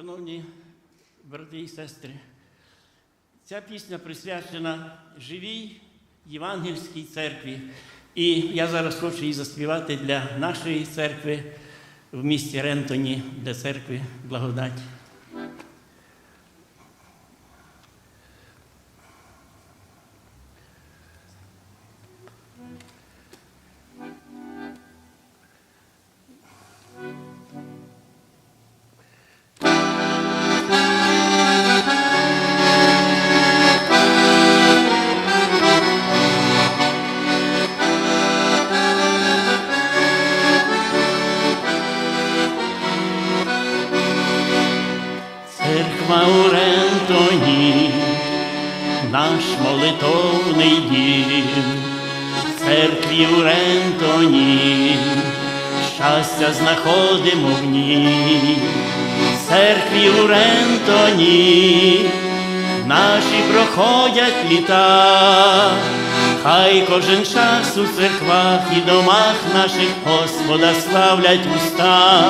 Шановні брати і сестри, ця пісня присвячена живій Євангельській церкві. І я зараз хочу її заспівати для нашої церкви в місті Рентоні, для церкви Благодать. Церква у Рентоні, наш молитовний дім, церкві у Рентоні, щастя знаходимо в ній, церкві у Рентоні, наші проходять літа, хай кожен час у церквах і домах наших Господа славлять уста.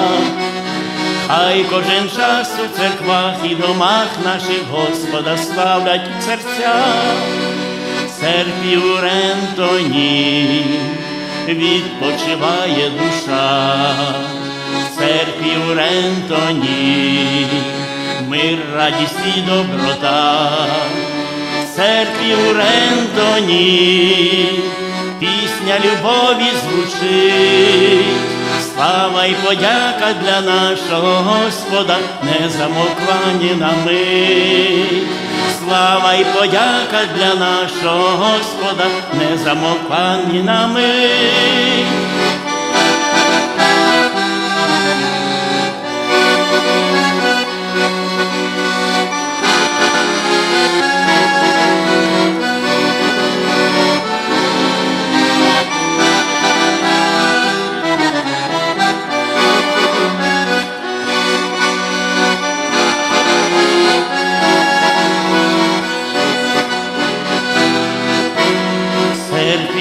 Хай кожен час у церквах і домах наших Господа славлять серця, В церкві у Рентоні відпочиває душа, церкві у Рентоні мир, радість і доброта, В церкві у Рентоні пісня любові звучить. Слава і подяка для нашого Господа, не замокла ні на мить. Слава і подяка для нашого Господа, не замокла ні на мить.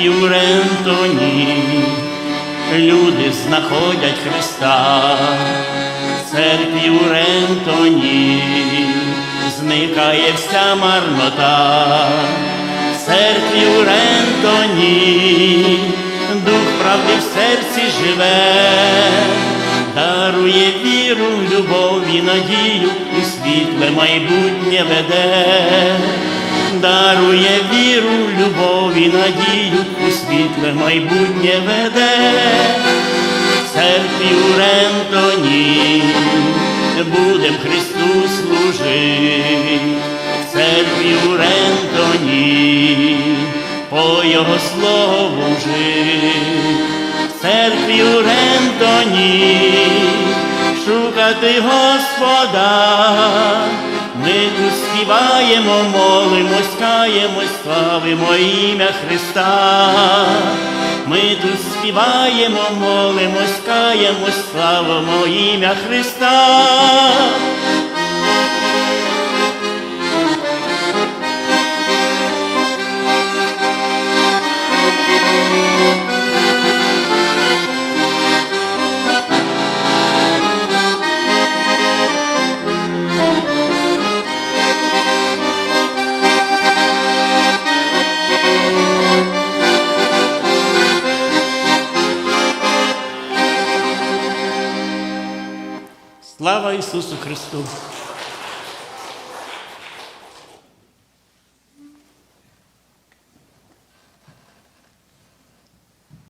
Церкві Рентоні люди знаходять Христа, в церкві у Рентоні зникає вся марнота, в церкві у Рентоні дух правди в серці живе, дарує віру, любов і надію, у світле майбутнє веде дарує віру, любов і надію, у світле майбутнє веде, церкві у Рентоні, будем Христу служити, в церкві у Рентоні, по Його слову жити, в церкві у Рентоні, шукати Господа. Ми тут співаємо, молимось, каємось, славимо ім'я Христа. Ми тут співаємо, молимось, каємось, славимо ім'я Христа. Слава Ісусу Христу!